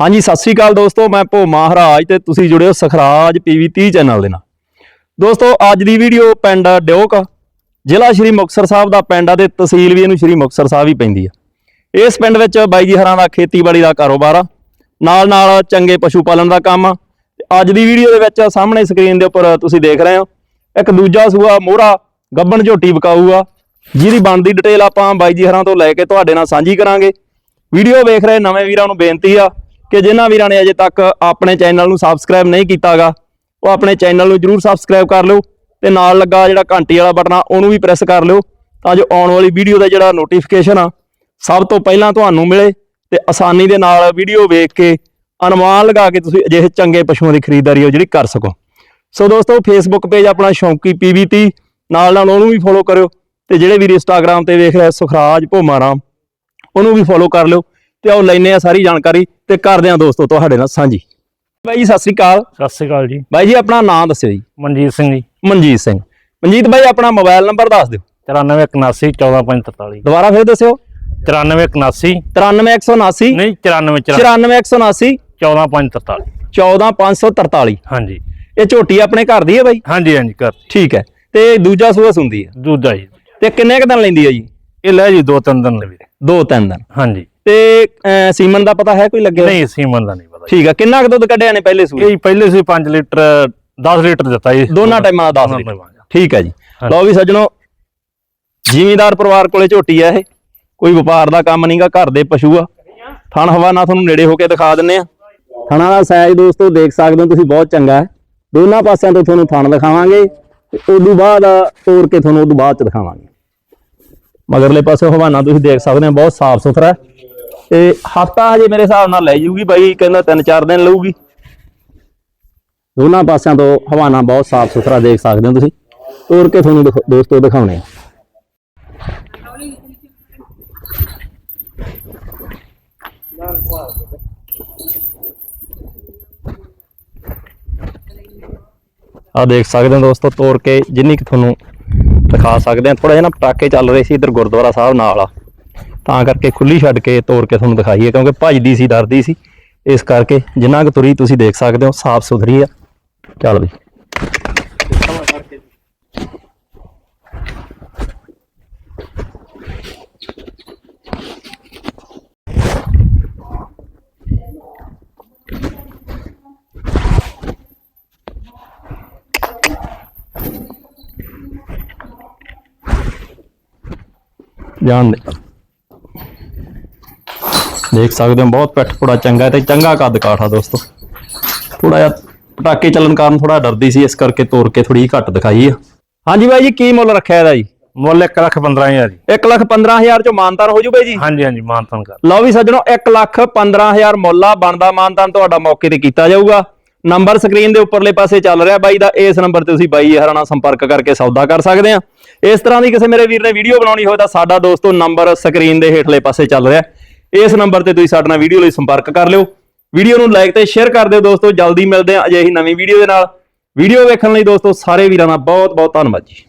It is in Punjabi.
ਹਾਂਜੀ, ਸਤਿ ਸ੍ਰੀ ਅਕਾਲ ਦੋਸਤੋ, ਮੈਂ ਭੋ ਮਹਾਰਾਜ ਤੇ ਤੁਸੀਂ ਜੁੜੇ ਹੋ ਸਖਰਾਜ ਪੀਵੀ 30 ਚੈਨਲ ਦੇ ਨਾਲ। ਦੋਸਤੋ, ਅੱਜ ਦੀ ਵੀਡੀਓ ਪਿੰਡ ਡਿਓਕ ਜ਼ਿਲ੍ਹਾ ਸ਼੍ਰੀ ਮੁਕਤਸਰ ਸਾਹਿਬ ਦਾ ਪਿੰਡ ਆ ਤੇ ਤਹਿਸੀਲ ਵੀ ਇਹਨੂੰ ਸ਼੍ਰੀ ਮੁਕਤਸਰ ਸਾਹਿਬ ਹੀ ਪੈਂਦੀ ਆ। ਇਸ ਪਿੰਡ ਵਿੱਚ ਬਾਈ ਜੀ ਹਰਾਂ ਦਾ ਖੇਤੀਬਾੜੀ ਦਾ ਕਾਰੋਬਾਰ ਆ। ਨਾਲ ਨਾਲ ਚੰਗੇ ਪਸ਼ੂ ਪਾਲਣ ਦਾ ਕੰਮ ਆ। ਤੇ ਅੱਜ ਦੀ ਵੀਡੀਓ ਦੇ ਵਿੱਚ ਸਾਹਮਣੇ ਸਕਰੀਨ ਦੇ ਉੱਪਰ ਤੁਸੀਂ ਦੇਖ ਰਹੇ ਹੋ, ਇੱਕ ਦੂਜਾ ਸੂਆ ਮੋਹਰਾ ਗੱਬਣ ਝੋਟੀ ਵਿਕਾਊ ਆ ਜਿਹਦੀ ਬਣਦੀ ਡਿਟੇਲ ਆਪਾਂ ਬਾਈ ਜੀ ਹਰਾਂ ਤੋਂ ਲੈ ਕੇ ਤੁਹਾਡੇ ਨਾਲ ਸਾਂਝੀ ਕਰਾਂਗੇ। ਵੀਡੀਓ ਵੇਖ ਰਹੇ ਨਵੇਂ ਵੀਰਾਂ ਨੂੰ ਬੇਨਤੀ ਆ ਕਿ ਜਿਨ੍ਹਾਂ ਵੀਰਾਂ ਨੇ ਅਜੇ ਤੱਕ ਆਪਣੇ ਚੈਨਲ ਨੂੰ ਸਬਸਕ੍ਰਾਈਬ ਨਹੀਂ ਕੀਤਾਗਾ, ਉਹ ਆਪਣੇ ਚੈਨਲ ਨੂੰ ਜਰੂਰ ਸਬਸਕ੍ਰਾਈਬ ਕਰ ਲਿਓ ਤੇ ਨਾਲ ਲੱਗਾ ਜਿਹੜਾ ਘੰਟੀ ਵਾਲਾ ਬਟਨ ਆ, ਉਹਨੂੰ ਵੀ ਪ੍ਰੈਸ ਕਰ ਲਿਓ ਤਾਂ ਜੋ ਆਉਣ ਵਾਲੀ ਵੀਡੀਓ ਦਾ ਜਿਹੜਾ ਨੋਟੀਫਿਕੇਸ਼ਨ ਆ, ਸਭ ਤੋਂ ਪਹਿਲਾਂ ਤੁਹਾਨੂੰ ਮਿਲੇ ਤੇ ਆਸਾਨੀ ਦੇ ਨਾਲ ਵੀਡੀਓ ਵੇਖ ਕੇ ਅਨੁਮਾਨ ਲਗਾ ਕੇ ਤੁਸੀਂ ਅਜਿਹੇ ਚੰਗੇ ਪਸ਼ੂਆਂ ਦੀ ਖਰੀਦਦਾਰੀ ਉਹ ਜਿਹੜੀ ਕਰ ਸਕੋ। ਸੋ ਦੋਸਤੋ ਫੇਸਬੁੱਕ ਪੇਜ ਆਪਣਾ ਸ਼ੌਂਕੀ ਪੀਵੀਟੀ ਨਾਲ ਨਾਲ ਉਹਨੂੰ ਵੀ ਫੋਲੋ ਕਰਿਓ ਤੇ ਜਿਹੜੇ ਵੀਰ ਇੰਸਟਾਗ੍ਰam ਤੇ ਵੇਖ ਰਹੇ ਸੁਖਰਾਜ ਭੋਮਾਰਾਮ, ਉਹਨੂੰ ਵੀ ਫੋਲੋ ਕਰ ਲਿਓ ਤੇ ਆਓ ਲੈਨੇ ਆ ਸਾਰੀ ਜਾਣਕਾਰੀ। ਤੇ ਕਰਦੇ ਆ ਦੋਸਤੋ ਤੁਹਾਡੇ ਨਾਲ ਸਾਂਝੀ। ਬਾਈ ਜੀ ਸਤਿ ਸ੍ਰੀ ਅਕਾਲ। ਸਤਿ ਸ੍ਰੀ ਅਕਾਲ ਜੀ। ਬਾਈ ਜੀ ਆਪਣਾ ਨਾਮ ਦੱਸਿਓ ਜੀ। ਮਨਜੀਤ ਸਿੰਘ ਜੀ। ਮਨਜੀਤ ਸਿੰਘ। ਮਨਜੀਤ ਬਾਈ ਆਪਣਾ ਮੋਬਾਈਲ ਨੰਬਰ ਦੱਸ ਦਿਓ। 9481 14543 ਦੁਬਾਰਾ ਫਿਰ ਦੱਸਿਓ। 9481 93179 ਨਹੀਂ 94 94179 14543 14543 ਹਾਂਜੀ। ਇਹ ਝੋਟੀ ਆਪਣੇ ਘਰ ਦੀ ਹੈ ਬਾਈ? ਹਾਂਜੀ ਹਾਂਜੀ ਕਰ ਠੀਕ ਹੈ। ਤੇ ਦੂਜਾ ਸੂਆ ਸੁੰਦੀ ਹੈ। ਦੂਜਾ ਜੀ। ਤੇ ਕਿੰਨੇ ਕ ਦਿਨ ਲੈਂਦੀ ਹੈ ਜੀ? ਇਹ ਲੈ ਜੀ ਦੋ ਤਿੰਨ ਦਿਨ ਲੈ ਵੀਰੇ। ਦੋ ਤਿੰਨ ਦਿਨ। ਹਾਂਜੀ। ਤੇ ਅਹ, ਸੀਮਨ ਦਾ ਪਤਾ ਹੈ ਕੋਈ ਲੱਗਿਆ? ਨਹੀਂ ਸੀਮਨ ਦਾ ਨਹੀਂ ਪਤਾ। ਠੀਕ ਹੈ ਕਿੰਨਾ ਕੁ ਦੁੱਧ ਕੱਢਿਆ ਨੇ ਪਹਿਲੇ ਸੂਏ ਇਹ ਪਹਿਲੇ ਸੀ 5 ਲੀਟਰ 10 ਲੀਟਰ ਦਿੱਤਾ ਜੀ। ਦੋਨਾਂ ਟਾਈਮਾਂ ਦਾ 10 ਦੋਨਾਂ ਲੀਟਰ। ਟਾਈਮਾਂ ਦਾ। ਠੀਕ ਹੈ ਜੀ। ਹਾਂਜੀ। ਲਓ ਵੀ ਸੱਜਣੋ ਜ਼ਿਮੀਂਦਾਰ ਪਰਿਵਾਰ ਕੋਲੇ ਝੋਟੀ ਆ ਇਹ। ਕੋਈ ਵਪਾਰ ਦਾ ਕੰਮ ਨਹੀਂਗਾ ਘਰ ਦੇ ਪਸ਼ੂ ਆ। ਥਣ ਹਵਾ ਨਾਲ ਤੁਹਾਨੂੰ ਨੇੜੇ ਹੋ ਕੇ ਦਿਖਾ ਦਿੰਨੇ ਆ। ਥਣਾ ਦਾ ਸਾਈਜ਼ ਦੋਸਤੋ ਦੇਖ ਸਕਦੇ ਹੋ ਤੁਸੀਂ ਬਹੁਤ ਚੰਗਾ ਹੈ। ਦੋਨਾਂ ਪਾਸਿਆਂ ਤੋਂ ਤੁਹਾਨੂੰ ਥਣ ਦਿਖਾਵਾਂਗੇ ਤੇ ਉਦੋਂ ਬਾਅਦ ਤੋੜ ਕੇ ਤੁਹਾਨੂੰ ਉਦੋਂ ਬਾਅਦ ਚ ਦਿਖਾਵਾਂਗੇ। ਮਗਰਲੇ ਪਾਸੇ ਹਵਾਨਾ ਤੁਸੀਂ ਦੇਖ ਸਕਦੇ ਹੋ ਬਹੁਤ ਸਾਫ਼ ਸੁਥਰਾ ਹੈ। ਤੇ ਹਫਤਾ ਹਜੇ ਮੇਰੇ ਹਿਸਾਬ ਨਾਲ ਲੈ ਜਾਊਗੀ ਬਾਈ, ਕਹਿੰਦਾ 3-4 ਦਿਨ ਲਊਗੀ। ਦੋਨਾਂ ਪਾਸਿਆਂ ਤੋਂ ਹਵਾਨਾ ਬਹੁਤ ਸਾਫ਼ ਸੁਥਰਾ ਦੇਖ ਸਕਦੇ ਹੋ ਤੁਸੀਂ। ਤੋੜ ਕੇ ਤੁਹਾਨੂੰ ਦਿਖ- ਦੋਸਤੋ ਦਿਖਾਉਣੇ ਆ। ਆ ਦੇਖ ਸਕਦੇ ਹੋ ਦੋਸਤੋ ਤੋੜ ਕੇ ਜਿੰਨੀ ਕਿ ਤੁਹਾਨੂੰ ਦਿਖਾ ਸਕਦੇ ਆ। ਥੋੜਾ ਜਿਹਾ ਨਾ ਪਟਾਕੇ ਚੱਲ ਰਹੇ ਸੀ ਇਧਰ ਗੁਰਦੁਆਰਾ ਸਾਹਿਬ ਨਾਲ ਆ। ਤਾਂ ਕਰਕੇ ਖੁੱਲੀ ਛੱਡ ਕੇ ਤੋੜ ਕੇ ਤੁਹਾਨੂੰ ਦਿਖਾਈਏ, ਕਿਉਂਕਿ ਭੱਜਦੀ ਸੀ, ਡਰਦੀ ਸੀ। ਇਸ ਕਰਕੇ ਜਿੰਨਾ ਕੁ ਤੁਰੀ ਤੁਸੀਂ ਦੇਖ ਸਕਦੇ ਹੋ, ਸਾਫ਼ ਸੁਥਰੀ ਆ। ਚੱਲ ਵੀ ਜਾਣ ਦੇ। ਦੇਖ ਸਕਦੇ ਹੋ ਬਹੁਤ ਪਿੱਠ ਪੂੜਾ ਚੰਗਾ ਤੇ ਚੰਗਾ ਕੱਦ ਕਾਠਾ ਦੋਸਤੋ। ਥੋੜਾ ਜਿਹਾ ਪਟਾਕੇ ਚੱਲਣ ਕਾਰਨ ਥੋੜਾ ਡਰਦੀ ਸੀ ਇਸ ਕਰਕੇ ਤੋੜ ਕੇ ਥੋੜੀ ਘੱਟ ਦਿਖਾਈ ਆ। ਹਾਂਜੀ ਬਾਈ ਜੀ ਕੀ ਮੁੱਲ ਰੱਖਿਆ ਇਹਦਾ ਜੀ? ਮੁੱਲ 1 ਲੱਖ 15000 ਜੀ। 1 ਲੱਖ 15000 ਚੋਂ ਮਾਨਤਾਨ ਹੋ ਜੂ ਬਾਈ ਜੀ? ਹਾਂਜੀ ਹਾਂਜੀ ਮਾਨਤਨ ਕਰ। ਲਓ ਵੀ ਸੱਜਣੋ 1 ਲੱਖ 15000 ਮੁੱਲਾ ਬਣਦਾ ਮਾਨਤਾਨ ਤੁਹਾਡਾ ਮੌਕੇ ਤੇ ਕੀਤਾ ਜਾਊਗਾ। ਨੰਬਰ ਸਕਰੀਨ ਦੇ ਉੱਪਰਲੇ ਪਾਸੇ ਚੱਲ ਰਿਹਾ ਬਾਈ ਦਾ ਇਸ ਨੰਬਰ ਤੇ ਤੁਸੀਂ ਬਾਈ ਹਰਾਂ ਨਾਲ ਸੰਪਰਕ ਕਰਕੇ ਸੌਦਾ ਕਰ ਸਕਦੇ ਆ। ਇਸ ਤਰ੍ਹਾਂ ਦੀ ਕਿਸੇ ਮੇਰੇ ਵੀਰ ਨੇ ਵੀਡੀਓ ਬਣਾਉਣੀ ਹੋਵੇ ਤਾਂ ਸਾਡਾ ਦੋਸਤੋ ਨੰਬਰ ਸਕਰੀਨ ਦੇ ਹੇਠਲੇ ਪਾਸੇ ਚੱਲ ਰਿਹਾ। ਇਸ ਨੰਬਰ ਤੇ ਤੁਸੀਂ ਸਾਡੇ ਨਾਲ ਵੀਡੀਓ ਲਈ ਸੰਪਰਕ ਕਰ ਲਿਓ। ਵੀਡੀਓ ਨੂੰ ਲਾਈਕ ਤੇ ਸ਼ੇਅਰ ਕਰ ਦਿਓ ਦੋਸਤੋ। ਜਲਦੀ ਮਿਲਦੇ ਹਾਂ ਅਜਿਹੀ ਨਵੀਂ ਵੀਡੀਓ ਦੇ ਨਾਲ। ਵੀਡੀਓ ਵੇਖਣ ਲਈ ਦੋਸਤੋ, ਸਾਰੇ ਵੀਰਾਂ ਦਾ ਬਹੁਤ ਬਹੁਤ ਧੰਨਵਾਦ ਜੀ।